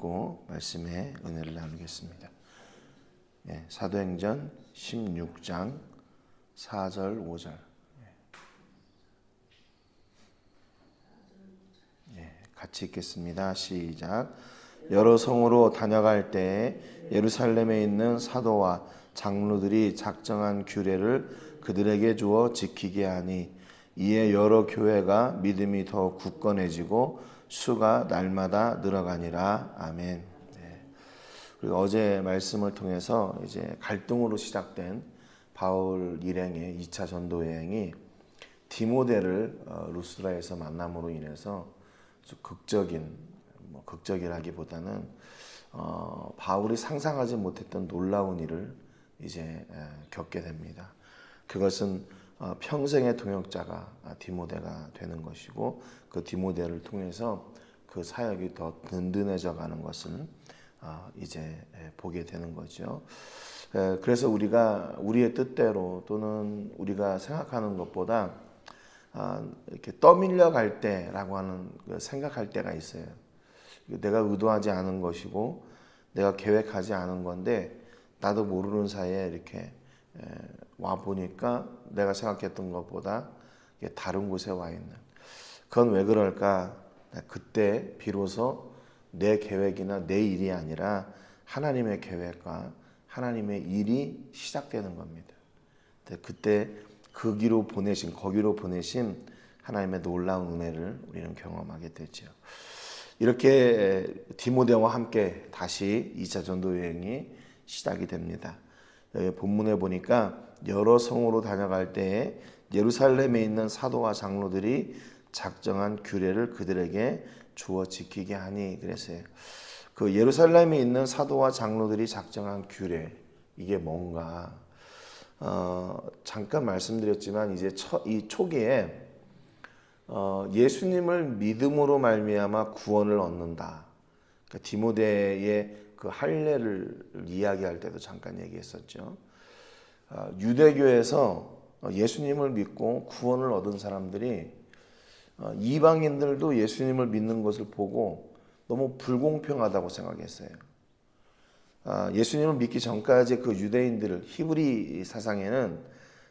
고 말씀의 은혜를 나누겠습니다. 예, 사도행전 16장 4절 5절. 예, 같이 읽겠습니다. 시작. 여러 성으로 다녀갈 때 예루살렘에 있는 사도와 장로들이 작정한 규례를 그들에게 주어 지키게 하니 이에 여러 교회가 믿음이 더 굳건해지고 수가 날마다 늘어가니라 아멘. 네. 그리고 어제 말씀을 통해서 이제 갈등으로 시작된 바울 일행의 2차 전도 여행이 디모데를 어, 루스드라에서 만남으로 인해서 극적인 뭐 극적이라기보다는 어, 바울이 상상하지 못했던 놀라운 일을 이제 에, 겪게 됩니다. 그것은 어, 평생의 동역자가 아, 디모데가 되는 것이고 그 디모데를 통해서 그 사역이 더 든든해져 가는 것을 아, 이제 에, 보게 되는 거죠. 에, 그래서 우리가 우리의 뜻대로 또는 우리가 생각하는 것보다 아, 이렇게 떠밀려 갈 때라고 하는 그 생각할 때가 있어요. 내가 의도하지 않은 것이고 내가 계획하지 않은 건데 나도 모르는 사이에 이렇게 에, 와 보니까 내가 생각했던 것보다 다른 곳에 와 있는. 그건 왜 그럴까? 그때 비로소 내 계획이나 내 일이 아니라 하나님의 계획과 하나님의 일이 시작되는 겁니다. 그때 그 기로 보내신 거기로 보내신 하나님의 놀라운 은혜를 우리는 경험하게 되죠. 이렇게 디모데와 함께 다시 2차 전도 여행이 시작이 됩니다. 본문에 보니까 여러 성으로 다녀갈 때에 예루살렘에 있는 사도와 장로들이 작정한 규례를 그들에게 주어 지키게 하니 그랬어요. 그 예루살렘에 있는 사도와 장로들이 작정한 규례 이게 뭔가 어, 잠깐 말씀드렸지만 이제 처, 이 초기에 어, 예수님을 믿음으로 말미암아 구원을 얻는다. 그러니까 디모데의 그 할례를 이야기할 때도 잠깐 얘기했었죠. 어, 유대교에서 예수님을 믿고 구원을 얻은 사람들이 어, 이방인들도 예수님을 믿는 것을 보고 너무 불공평하다고 생각했어요. 아, 예수님을 믿기 전까지 그 유대인들을 히브리 사상에는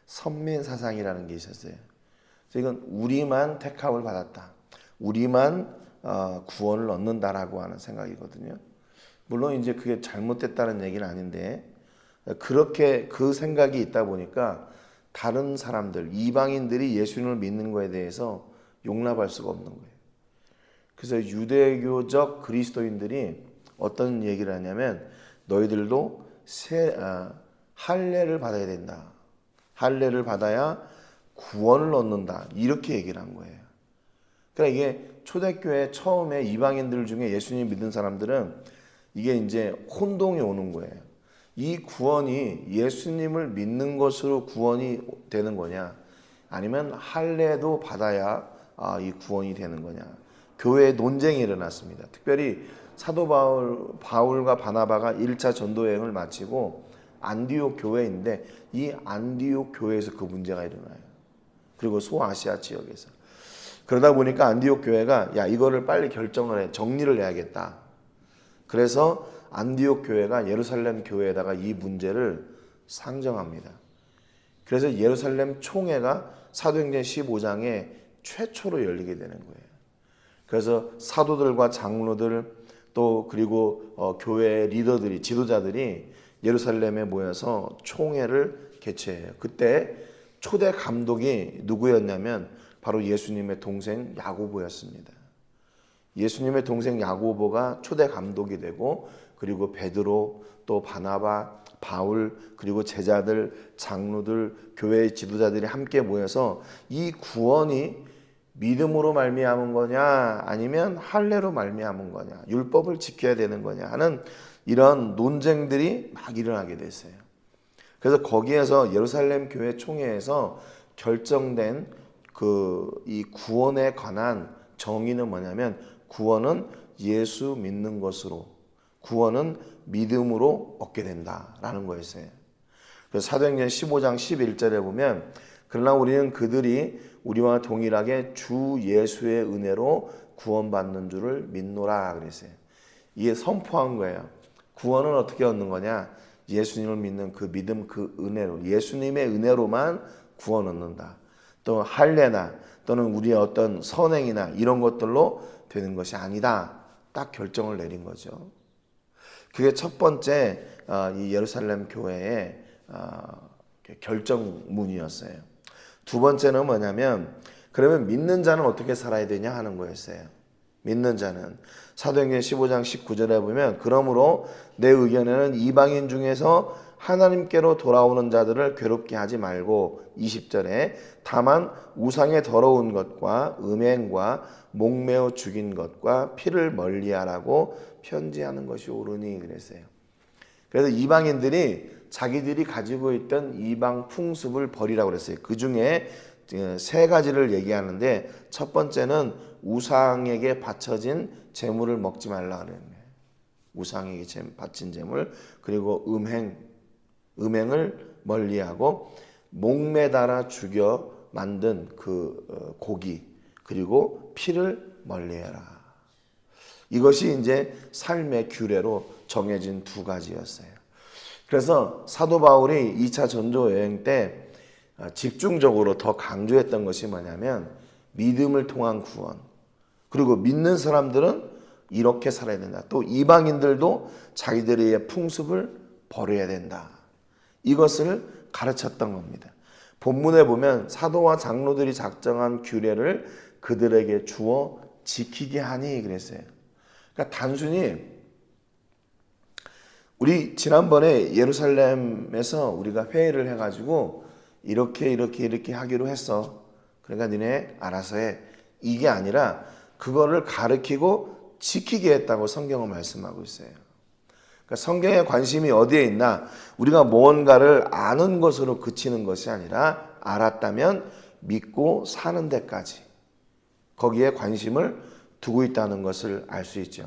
선민 사상이라는 게 있었어요. 이건 우리만 택함을 받았다. 우리만 어, 구원을 얻는다라고 하는 생각이거든요. 물론 이제 그게 잘못됐다는 얘기는 아닌데 그렇게 그 생각이 있다 보니까 다른 사람들 이방인들이 예수님을 믿는 것에 대해서 용납할 수가 없는 거예요. 그래서 유대교적 그리스도인들이 어떤 얘기를 하냐면 너희들도 세, 아, 할례를 받아야 된다. 할례를 받아야 구원을 얻는다. 이렇게 얘기를 한 거예요. 그러니까 이게 초대교회 처음에 이방인들 중에 예수님 믿은 사람들은 이게 이제 혼동이 오는 거예요. 이 구원이 예수님을 믿는 것으로 구원이 되는 거냐? 아니면 할례도 받아야 아, 이 구원이 되는 거냐? 교회에 논쟁이 일어났습니다. 특별히 사도 바울, 바울과 바나바가 1차 전도 여행을 마치고 안디옥 교회인데 이 안디옥 교회에서 그 문제가 일어나요. 그리고 소아시아 지역에서. 그러다 보니까 안디옥 교회가 야 이거를 빨리 결정을 해 정리를 해야겠다. 그래서 안디옥 교회가 예루살렘 교회에다가 이 문제를 상정합니다. 그래서 예루살렘 총회가 사도행전 15장에 최초로 열리게 되는 거예요. 그래서 사도들과 장로들 또 그리고 어, 교회 리더들이 지도자들이 예루살렘에 모여서 총회를 개최해요. 그때 초대 감독이 누구였냐면 바로 예수님의 동생 야고보였습니다. 예수님의 동생 야고보가 초대 감독이 되고 그리고 베드로 또 바나바 바울 그리고 제자들 장로들 교회 지도자들이 함께 모여서 이 구원이 믿음으로 말미암은 거냐 아니면 할례로 말미암은 거냐 율법을 지켜야 되는 거냐 하는 이런 논쟁들이 막 일어나게 됐어요. 그래서 거기에서 예루살렘 교회 총회에서 결정된 그 이 구원에 관한 정의는 뭐냐면 구원은 예수 믿는 것으로 구원은 믿음으로 얻게 된다라는 거였어요. 그래서 사도행전 15장 11절에 보면 그러나 우리는 그들이 우리와 동일하게 주 예수의 은혜로 구원받는 줄을 믿노라 그랬어요. 이게 선포한 거예요. 구원은 어떻게 얻는 거냐? 예수님을 믿는 그 믿음 그 은혜로 예수님의 은혜로만 구원 얻는다. 또 할례나 또는 우리의 어떤 선행이나 이런 것들로 되는 것이 아니다. 딱 결정을 내린 거죠. 그게 첫 번째 어, 이 예루살렘 교회의 어, 결정문이었어요. 두 번째는 뭐냐면 그러면 믿는 자는 어떻게 살아야 되냐 하는 거였어요. 믿는 자는 사도행전 15장 19절에 보면 그러므로 내 의견에는 이방인 중에서 하나님께로 돌아오는 자들을 괴롭게 하지 말고 20절에 다만 우상의 더러운 것과 음행과 목매어 죽인 것과 피를 멀리하라고 편지하는 것이 옳으니 그랬어요. 그래서 이방인들이 자기들이 가지고 있던 이방 풍습을 버리라고 그랬어요. 그 중에 세 가지를 얘기하는데 첫 번째는 우상에게 바쳐진 재물을 먹지 말라 그랬네. 우상에게 바친 재물 그리고 음행 음행을 멀리하고 목매달아 죽여 만든 그 어, 고기 그리고 피를 멀리해라. 이것이 이제 삶의 규례로 정해진 두 가지였어요. 그래서 사도 바울이 2차 전도 여행 때 어, 집중적으로 더 강조했던 것이 뭐냐면 믿음을 통한 구원. 그리고 믿는 사람들은 이렇게 살아야 된다. 또 이방인들도 자기들의 풍습을 버려야 된다. 이것을 가르쳤던 겁니다. 본문에 보면 사도와 장로들이 작정한 규례를 그들에게 주어 지키게 하니 그랬어요. 그러니까 단순히 우리 지난번에 예루살렘에서 우리가 회의를 해가지고 이렇게 이렇게 이렇게 하기로 했어. 그러니까 니네 알아서 해. 이게 아니라 그거를 가르키고 지키게 했다고 성경은 말씀하고 있어요. 그러니까 성경의 관심이 어디에 있나? 우리가 무언가를 아는 것으로 그치는 것이 아니라 알았다면 믿고 사는 데까지 거기에 관심을 두고 있다는 것을 알 수 있죠.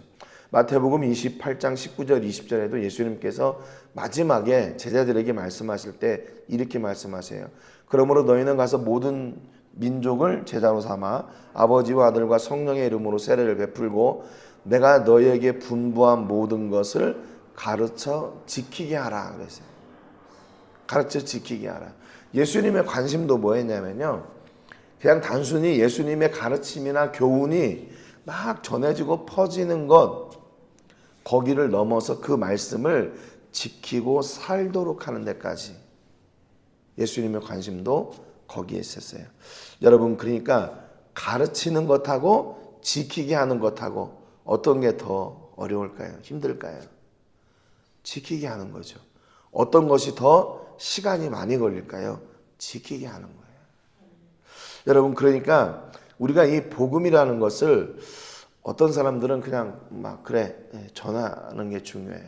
마태복음 28장 19절 20절에도 예수님께서 마지막에 제자들에게 말씀하실 때 이렇게 말씀하세요. 그러므로 너희는 가서 모든 민족을 제자로 삼아 아버지와 아들과 성령의 이름으로 세례를 베풀고 내가 너희에게 분부한 모든 것을 가르쳐 지키게 하라 그랬어요. 가르쳐 지키게 하라. 예수님의 관심도 뭐였냐면요. 그냥 단순히 예수님의 가르침이나 교훈이 막 전해지고 퍼지는 것 거기를 넘어서 그 말씀을 지키고 살도록 하는 데까지 예수님의 관심도 거기에 있었어요. 여러분 그러니까 가르치는 것하고 지키게 하는 것하고 어떤 게 더 어려울까요? 힘들까요? 지키게 하는 거죠. 어떤 것이 더 시간이 많이 걸릴까요? 지키게 하는 거예요. 여러분 그러니까 우리가 이 복음이라는 것을 어떤 사람들은 그냥 막 그래 예, 전하는 게 중요해.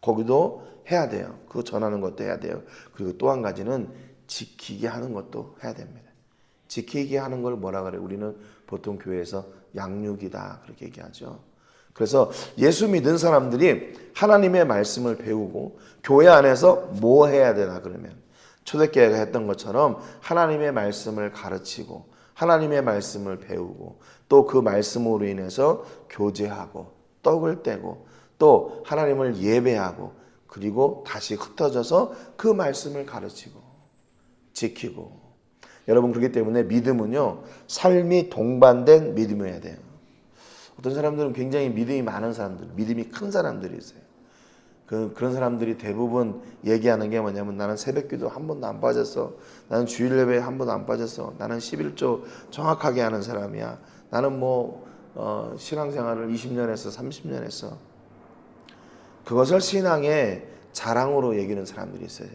거기도 해야 돼요. 그거 전하는 것도 해야 돼요. 그리고 또 한 가지는 지키게 하는 것도 해야 됩니다. 지키게 하는 걸 뭐라 그래? 우리는 보통 교회에서 양육이다 그렇게 얘기하죠. 그래서 예수 믿은 사람들이 하나님의 말씀을 배우고 교회 안에서 뭐 해야 되나 그러면 초대교회가 했던 것처럼 하나님의 말씀을 가르치고 하나님의 말씀을 배우고 또 그 말씀으로 인해서 교제하고 떡을 떼고 또 하나님을 예배하고 그리고 다시 흩어져서 그 말씀을 가르치고 지키고 여러분 그렇기 때문에 믿음은요 삶이 동반된 믿음이어야 돼요. 어떤 사람들은 굉장히 믿음이 많은 사람들, 믿음이 큰 사람들이 있어요. 그, 그런 사람들이 대부분 얘기하는 게 뭐냐면 나는 새벽기도 한 번도 안 빠졌어. 나는 주일 예배에 한 번도 안 빠졌어. 나는 11조 정확하게 하는 사람이야. 나는 뭐 어, 신앙생활을 20년 했어, 30년 했어. 그것을 신앙의 자랑으로 얘기하는 사람들이 있어요.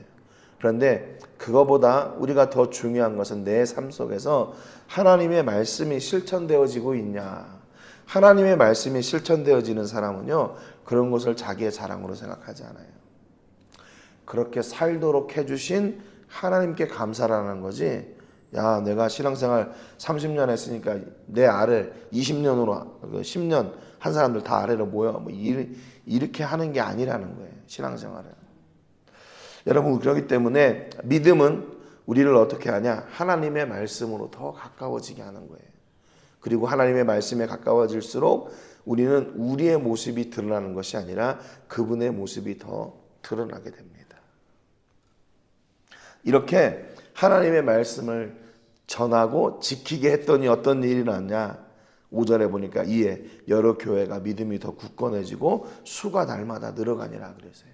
그런데 그거보다 우리가 더 중요한 것은 내 삶 속에서 하나님의 말씀이 실천되어지고 있냐. 하나님의 말씀이 실천되어지는 사람은요, 그런 것을 자기의 자랑으로 생각하지 않아요. 그렇게 살도록 해주신 하나님께 감사라는 거지, 야, 내가 신앙생활 30년 했으니까 내 아래 20년으로, 10년 그한 사람들 다 아래로 모여, 뭐, 이렇게 하는 게 아니라는 거예요, 신앙생활은. 여러분, 그렇기 때문에 믿음은 우리를 어떻게 하냐? 하나님의 말씀으로 더 가까워지게 하는 거예요. 그리고 하나님의 말씀에 가까워질수록 우리는 우리의 모습이 드러나는 것이 아니라 그분의 모습이 더 드러나게 됩니다. 이렇게 하나님의 말씀을 전하고 지키게 했더니 어떤 일이 났냐? 5절에 보니까 이에 여러 교회가 믿음이 더 굳건해지고 수가 날마다 늘어가니라 그랬어요.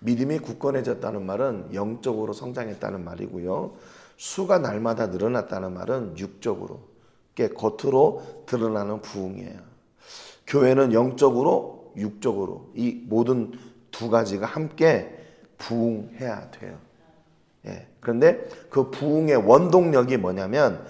믿음이 굳건해졌다는 말은 영적으로 성장했다는 말이고요. 수가 날마다 늘어났다는 말은 육적으로, 게 겉으로 드러나는 부흥이에요. 교회는 영적으로, 육적으로 이 모든 두 가지가 함께 부흥해야 돼요. 예. 그런데 그 부흥의 원동력이 뭐냐면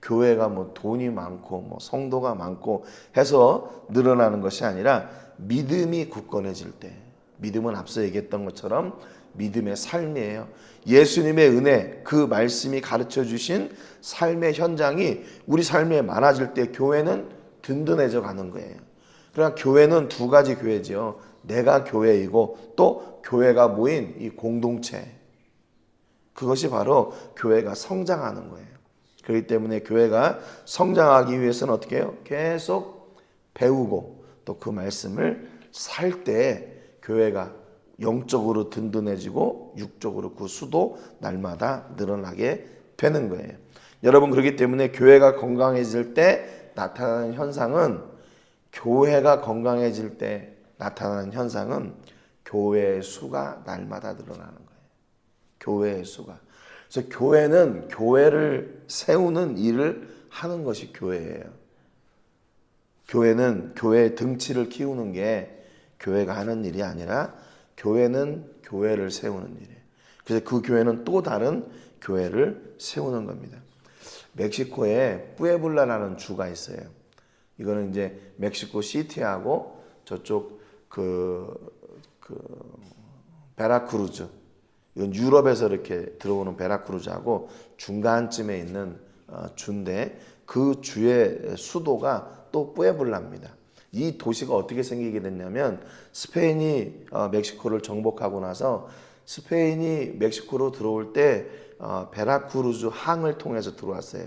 교회가 뭐 돈이 많고 뭐 성도가 많고 해서 늘어나는 것이 아니라 믿음이 굳건해질 때 믿음은 앞서 얘기했던 것처럼 믿음의 삶이에요. 예수님의 은혜, 그 말씀이 가르쳐 주신 삶의 현장이 우리 삶에 많아질 때 교회는 든든해져 가는 거예요. 그러나 교회는 두 가지 교회지요. 내가 교회이고 또 교회가 모인 이 공동체. 그것이 바로 교회가 성장하는 거예요. 그렇기 때문에 교회가 성장하기 위해서는 어떻게 해요? 계속 배우고 또 그 말씀을 살 때 교회가 영적으로 든든해지고 육적으로 그 수도 날마다 늘어나게 되는 거예요. 여러분 그렇기 때문에 교회가 건강해질 때 나타나는 현상은 교회가 건강해질 때 나타나는 현상은 교회의 수가 날마다 늘어나는 거예요. 교회의 수가. 그래서 교회는 교회를 세우는 일을 하는 것이 교회예요. 교회는 교회의 등치를 키우는 게 교회가 하는 일이 아니라 교회는 교회를 세우는 일이에요. 그래서 그 교회는 또 다른 교회를 세우는 겁니다. 멕시코에 뿌에블라라는 주가 있어요. 이거는 이제 멕시코 시티하고 저쪽 그, 그 베라크루즈 이건 유럽에서 이렇게 들어오는 베라크루즈하고 중간쯤에 있는 어, 주인데 그 주의 수도가 또 뿌에블라입니다. 이 도시가 어떻게 생기게 됐냐면 스페인이 어, 멕시코를 정복하고 나서 스페인이 멕시코로 들어올 때 어, 베라크루즈 항을 통해서 들어왔어요.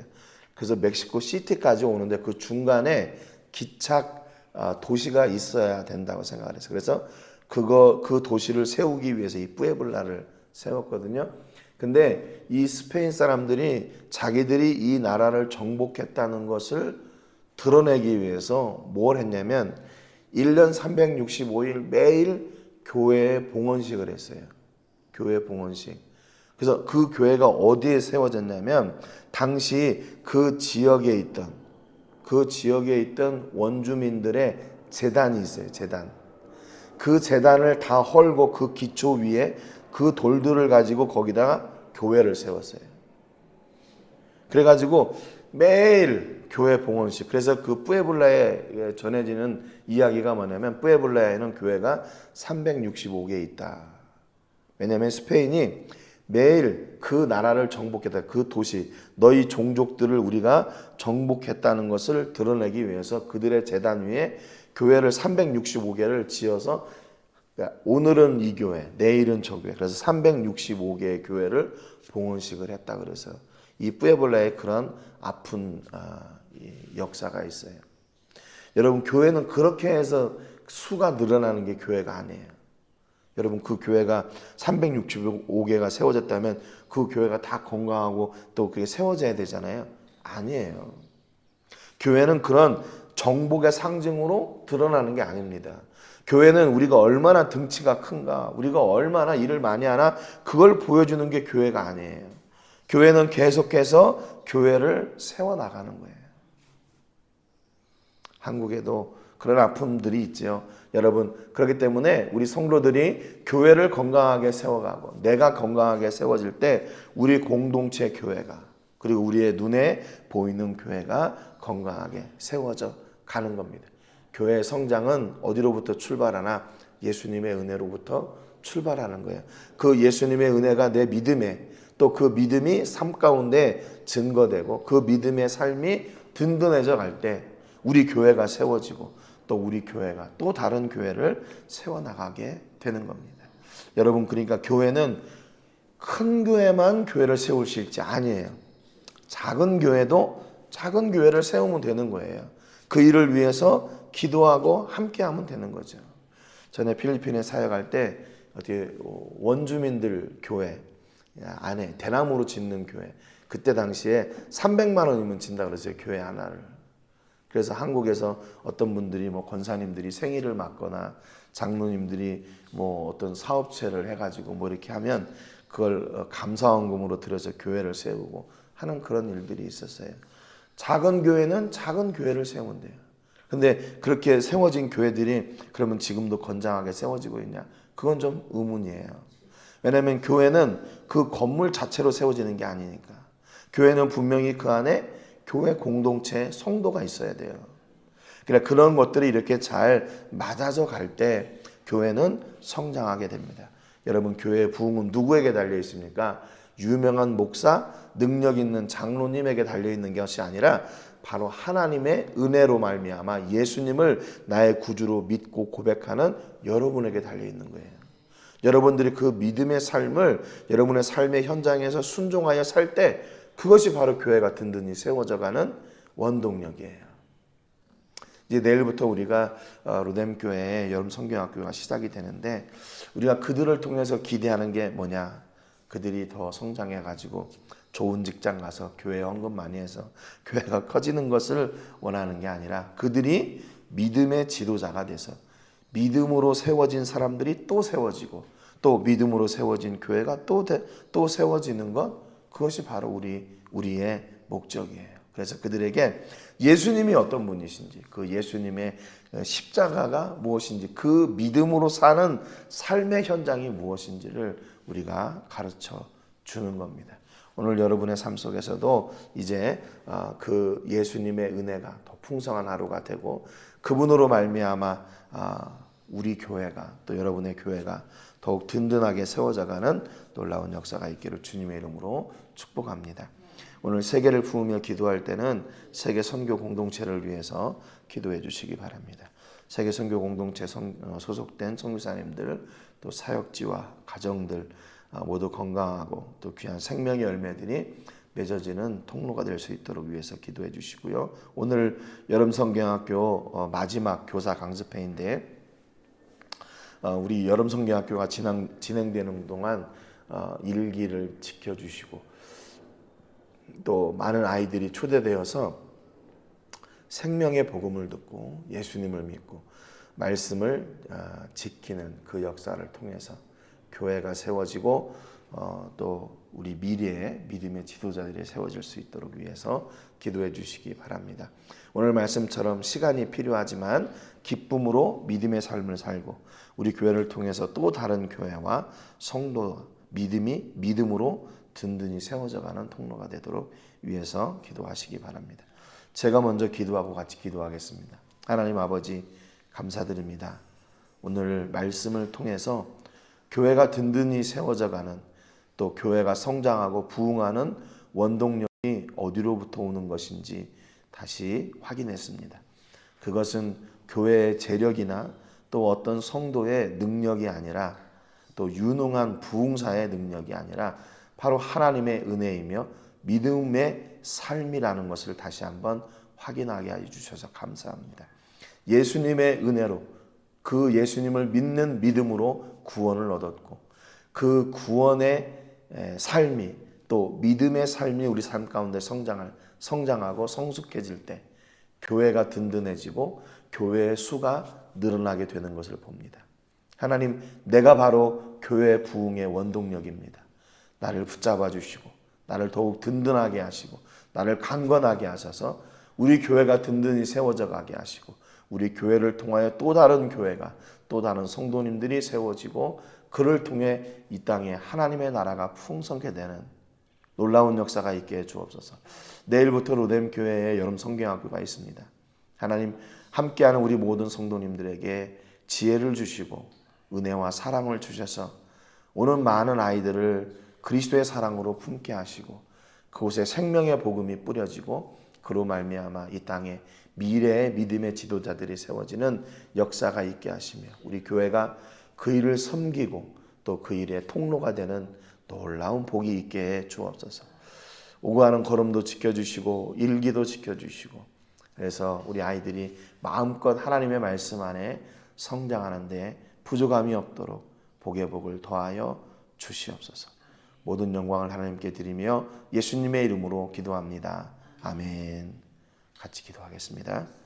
그래서 멕시코 시티까지 오는데 그 중간에 기착 어, 도시가 있어야 된다고 생각을 했어요. 그래서 그거 그 도시를 세우기 위해서 이 뿌에블라를 세웠거든요. 근데 이 스페인 사람들이 자기들이 이 나라를 정복했다는 것을 드러내기 위해서 뭘 했냐면 1년 365일 매일 교회에 봉헌식을 했어요. 교회 봉헌식. 그래서 그 교회가 어디에 세워졌냐면 당시 그 지역에 있던 그 지역에 있던 원주민들의 재단이 있어요. 재단. 그 재단을 다 헐고 그 기초 위에 그 돌들을 가지고 거기다가 교회를 세웠어요. 그래가지고 매일 교회 봉헌식. 그래서 그 뿌에블라에 전해지는 이야기가 뭐냐면 뿌에블라에는 교회가 365개 있다. 왜냐하면 스페인이 매일 그 나라를 정복했다. 그 도시, 너희 종족들을 우리가 정복했다는 것을 드러내기 위해서 그들의 재단 위에 교회를 365개를 지어서 그러니까 오늘은 이 교회, 내일은 저 교회. 그래서 365개의 교회를 봉헌식을 했다 그래서 이 뿌에볼라에 그런 아픈 아, 역사가 있어요. 여러분 교회는 그렇게 해서 수가 늘어나는 게 교회가 아니에요. 여러분 그 교회가 365개가 세워졌다면 그 교회가 다 건강하고 또 그게 세워져야 되잖아요. 아니에요. 교회는 그런 정복의 상징으로 드러나는 게 아닙니다. 교회는 우리가 얼마나 등치가 큰가, 우리가 얼마나 일을 많이 하나, 그걸 보여주는 게 교회가 아니에요. 교회는 계속해서 교회를 세워나가는 거예요. 한국에도 그런 아픔들이 있죠. 여러분, 그렇기 때문에 우리 성도들이 교회를 건강하게 세워가고, 내가 건강하게 세워질 때, 우리 공동체 교회가, 그리고 우리의 눈에 보이는 교회가 건강하게 세워져 가는 겁니다. 교회의 성장은 어디로부터 출발하나? 예수님의 은혜로부터 출발하는 거예요. 그 예수님의 은혜가 내 믿음에 또 그 믿음이 삶 가운데 증거되고 그 믿음의 삶이 든든해져 갈 때 우리 교회가 세워지고 또 우리 교회가 또 다른 교회를 세워나가게 되는 겁니다. 여러분 그러니까 교회는 큰 교회만 교회를 세울 수 있지 아니에요. 작은 교회도 작은 교회를 세우면 되는 거예요. 그 일을 위해서 기도하고 함께하면 되는 거죠. 전에 필리핀에 사역할 때 어떻게 원주민들 교회 안에 대나무로 짓는 교회 그때 당시에 300만 원이면 진다 그랬어요 교회 하나를. 그래서 한국에서 어떤 분들이 뭐 권사님들이 생일을 맞거나 장로님들이 뭐 어떤 사업체를 해가지고 뭐 이렇게 하면 그걸 어, 감사원금으로 들여서 교회를 세우고 하는 그런 일들이 있었어요. 작은 교회는 작은 교회를 세우면 돼요. 근데 그렇게 세워진 교회들이 그러면 지금도 건장하게 세워지고 있냐? 그건 좀 의문이에요. 왜냐하면 교회는 그 건물 자체로 세워지는 게 아니니까. 교회는 분명히 그 안에 교회 공동체 성도가 있어야 돼요. 그래 그런 것들이 이렇게 잘 맞아져 갈때 교회는 성장하게 됩니다. 여러분 교회의 부흥은 누구에게 달려 있습니까? 유명한 목사, 능력 있는 장로님에게 달려 있는 것이 아니라 바로 하나님의 은혜로 말미암아 예수님을 나의 구주로 믿고 고백하는 여러분에게 달려 있는 거예요. 여러분들이 그 믿음의 삶을 여러분의 삶의 현장에서 순종하여 살 때 그것이 바로 교회가 든든히 세워져가는 원동력이에요. 이제 내일부터 우리가 어, 로뎀 교회 여름 성경학교가 시작이 되는데 우리가 그들을 통해서 기대하는 게 뭐냐? 그들이 더 성장해 가지고 좋은 직장 가서 교회 헌금 많이 해서 교회가 커지는 것을 원하는 게 아니라 그들이 믿음의 지도자가 돼서 믿음으로 세워진 사람들이 또 세워지고 또 믿음으로 세워진 교회가 또, 또 세워지는 것 그것이 바로 우리 우리의 목적이에요. 그래서 그들에게 예수님이 어떤 분이신지 그 예수님의 십자가가 무엇인지 그 믿음으로 사는 삶의 현장이 무엇인지를 우리가 가르쳐 주는 겁니다. 오늘 여러분의 삶 속에서도 이제 어, 그 예수님의 은혜가 더 풍성한 하루가 되고 그분으로 말미암아 아, 우리 교회가 또 여러분의 교회가 더욱 든든하게 세워져가는 놀라운 역사가 있기를 주님의 이름으로 축복합니다. 오늘 세계를 부으며 기도할 때는 세계 선교 공동체를 위해서 기도해 주시기 바랍니다. 세계 선교 공동체 어, 소속된 선교사님들 또 사역지와 가정들 어, 모두 건강하고 또 귀한 생명의 열매들이 맺어지는 통로가 될 수 있도록 위해서 기도해 주시고요. 오늘 여름 성경학교 어, 마지막 교사 강습회인데 우리 여름 성경학교가 진행, 진행되는 동안 일기를 지켜주시고 또 많은 아이들이 초대되어서 생명의 복음을 듣고 예수님을 믿고 말씀을 아, 지키는 그 역사를 통해서 교회가 세워지고 어, 또 우리 미래의 믿음의 지도자들이 세워질 수 있도록 위해서 기도해 주시기 바랍니다. 오늘 말씀처럼 시간이 필요하지만 기쁨으로 믿음의 삶을 살고 우리 교회를 통해서 또 다른 교회와 성도 믿음이 믿음으로 든든히 세워져가는 통로가 되도록 위해서 기도하시기 바랍니다. 제가 먼저 기도하고 같이 기도하겠습니다. 하나님 아버지 감사드립니다. 오늘 말씀을 통해서 교회가 든든히 세워져가는 또 교회가 성장하고 부흥하는 원동력이 어디로부터 오는 것인지 다시 확인했습니다. 그것은 교회의 재력이나 또 어떤 성도의 능력이 아니라 또 유능한 부흥사의 능력이 아니라 바로 하나님의 은혜이며 믿음의 삶이라는 것을 다시 한번 확인하게 해 주셔서 감사합니다. 예수님의 은혜로 그 예수님을 믿는 믿음으로 구원을 얻었고 그 구원의 삶이 또 믿음의 삶이 우리 삶 가운데 성장을 성장하고 성숙해질 때 교회가 든든해지고 교회의 수가 늘어나게 되는 것을 봅니다. 하나님, 내가 바로 교회 부흥의 원동력입니다. 나를 붙잡아 주시고 나를 더욱 든든하게 하시고 나를 강건하게 하셔서 우리 교회가 든든히 세워져 가게 하시고 우리 교회를 통하여 또 다른 교회가 또 다른 성도님들이 세워지고 그를 통해 이 땅에 하나님의 나라가 풍성케 되는 놀라운 역사가 있게 해 주옵소서. 내일부터 로뎀 교회에 여름 성경학교가 있습니다. 하나님 함께하는 우리 모든 성도님들에게 지혜를 주시고 은혜와 사랑을 주셔서 오는 많은 아이들을 그리스도의 사랑으로 품게 하시고 그곳에 생명의 복음이 뿌려지고 그로 말미암아 이 땅에 미래의 믿음의 지도자들이 세워지는 역사가 있게 하시며 우리 교회가 그 일을 섬기고 또 그 일의 통로가 되는 놀라운 복이 있게 해 주옵소서. 오고 가는 걸음도 지켜주시고 일기도 지켜주시고 그래서 우리 아이들이 마음껏 하나님의 말씀 안에 성장하는데 부족함이 없도록 복의 복을 더하여 주시옵소서. 모든 영광을 하나님께 드리며 예수님의 이름으로 기도합니다. 아멘. 같이 기도하겠습니다.